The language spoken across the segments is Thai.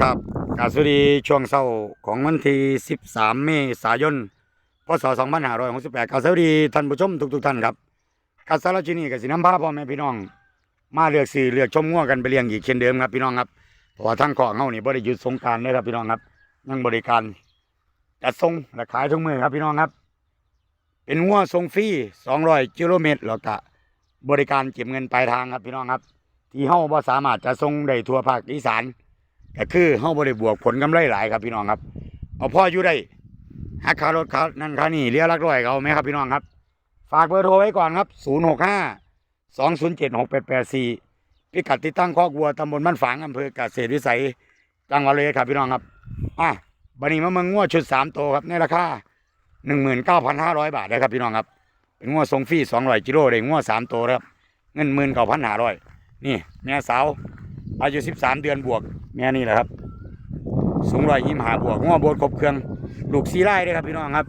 ครับกาบสวัสดีช่วงเช้าของวันที่ 13 เมษายน พศ 2568กาบสวัสดีท่านผู้ชมทุกๆท่านครับกาสารชินีกับสิน้ำพาพ่อแม่พี่น้อง มาเลือกสื่อเลือกชมง่วกันไปเลี้ยงอีกเช่นเดิมครับพี่น้องครับเพราะว่าทั้งของเฮานี่บ่ได้หยุดสงการเลยครับพี่น้องครับยังบริการจัดส่งและขายทุกมือครับพี่น้องครับ เป็นงัวส่งฟรี200กิโลเมตรแล้วก็บริการเก็บเงินปลายทางครับพี่น้องครับ ที่เฮาบ่สามารถจะส่งได้ทั่วภาคอีสาน ก็คือเฮาบ่ได้บวกผลกำไรหลายครับพี่น้องครับ เอาพ่ออยู่ได้หักค่ารถค่านั่นค่านี่เรียกลักร้อยเอาไหมครับพี่น้องครับ ฝากเบอร์โทรไว้ก่อนครับ 065 207 6884พิกัดติดตั้งคอกวัวตำบลบ้านฝางอำเภอกเกษตรวิสัยจังหวัดเลยครับพี่น้องครับอะบันนี้มาเมืองงัวชุด3โตครับในราคา19,500บาทนะครับพี่น้องครับเป็นงัวทรงฟรี200กิโลได้งัว3โตครับเงิน19,500นี่แม่สาว อายุสิบสามเดือนบวกแม่นี่แหละครับ สูงร้อยยี่หาบวกง้อบวชครบเครื่องลูกซีไล่ด้วยครับพี่น้องครับ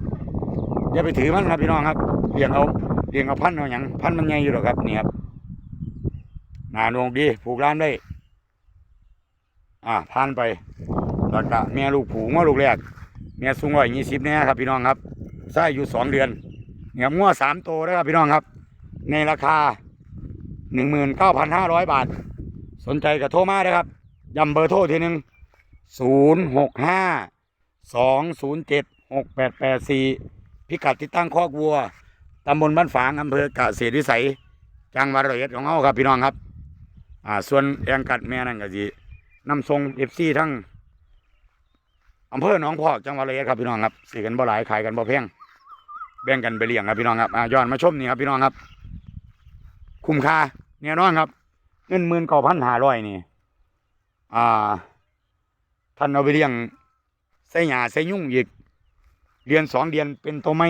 อย่าไปถือมันครับพี่น้องครับเลี้ยงเอาเลี้ยงเอาพันเอาอย่างพันมันใหญ่อยู่หรอกครับนี่ครับหนาโหนงดีผูกร้านได้ อ่าผ่านไปแล้วก็แม่ลูกผูกง้อลูกแรกแม่สูงร้อยยี่สิบแน่ครับพี่น้องครับไส้อยู่สองเดือนเนี่ยง้อสามโตนะครับพี่น้องครับ ในราคาหนึ่งหมื่นเก้าพันห้าร้อยบาท สนใจก็โทรมาเลยครับย้ำเบอร์โทรทีหนึ่งศูนย์หกห้าสองศูนย์เจ็ดหกแปดแปดสี่พิกัดติดตั้งคอกวัวตำบลบ้านฝางอำเภอกเกษตรวิสัยจังหวัดร้อยอ็ดของเราครับพี่น้องครับ อ่า ส่วนแองกัดแม่นั่นก็สินำทรงเอฟซีทั้งอำเภอหนองพอกจังหวัดร้อยอ็ดครับพี่น้องครับซื้อกันบ่หลายขายกันบ่แพงแบ่งกันไปเลี้ยงครับพี่น้องครับอ่าย้อนมาชมนี่ครับพี่น้องครับ คุ้มค่าแน่นอนครับ เงินหมื่นเก้าพันห้าร้อยนี่ อ่า ท่านเอาไปเลี้ยงใส่หญ้าใส่ยุ่งอีกเดือนสองเดือนเป็นตัวไม่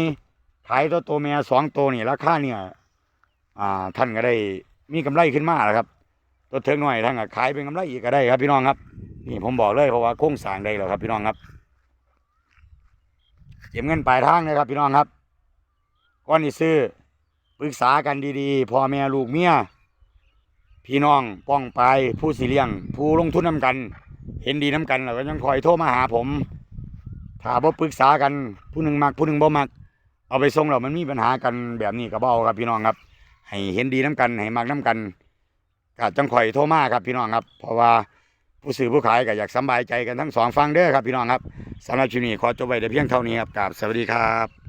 ขายตัวตัวแม่สองตัวนี่ราคาเนี่ย อ่า ท่านก็ได้มีกำไรขึ้นมาแล้วครับ ตัวเทิงหน่อยท่านก็ขายเป็นกำไรอีกก็ได้ครับพี่น้องครับ นี่ผมบอกเลยเพราะว่าโค้งสางได้แล้วครับ พี่น้องครับเก็บเงินปลายทางนะครับ พี่น้องครับก่อนที่ซื้อปรึกษากันดีๆพ่อแม่ลูกเมีย พี่น้องป้องไปผู้สิเลี้ยง ผู้ลงทุนน้ากัน เห็นดีน้ากันแล้วก็ยังคอยโทรมาหาผมถ้าบ่ปรึกษากันผู้หนึ่งมักผู้หนึ่งบ่มัก เอาไปส่งแล้วมันมีปัญหากันแบบนี้ก็บ่เอาครับพี่น้องครับ ให้เห็นดีน้ากันให้มักน้ากันก็จังคอยโทรมาครับพี่น้องครับ เพราะว่าผู้ซื้อผู้ขายก็อยากสบายใจกันทั้งสองฝั่งเด้อครับพี่น้องครับสำหรับชุนี้ขอจบไว้แต่เพียงเท่านี้ครับกราบสวัสดีครับ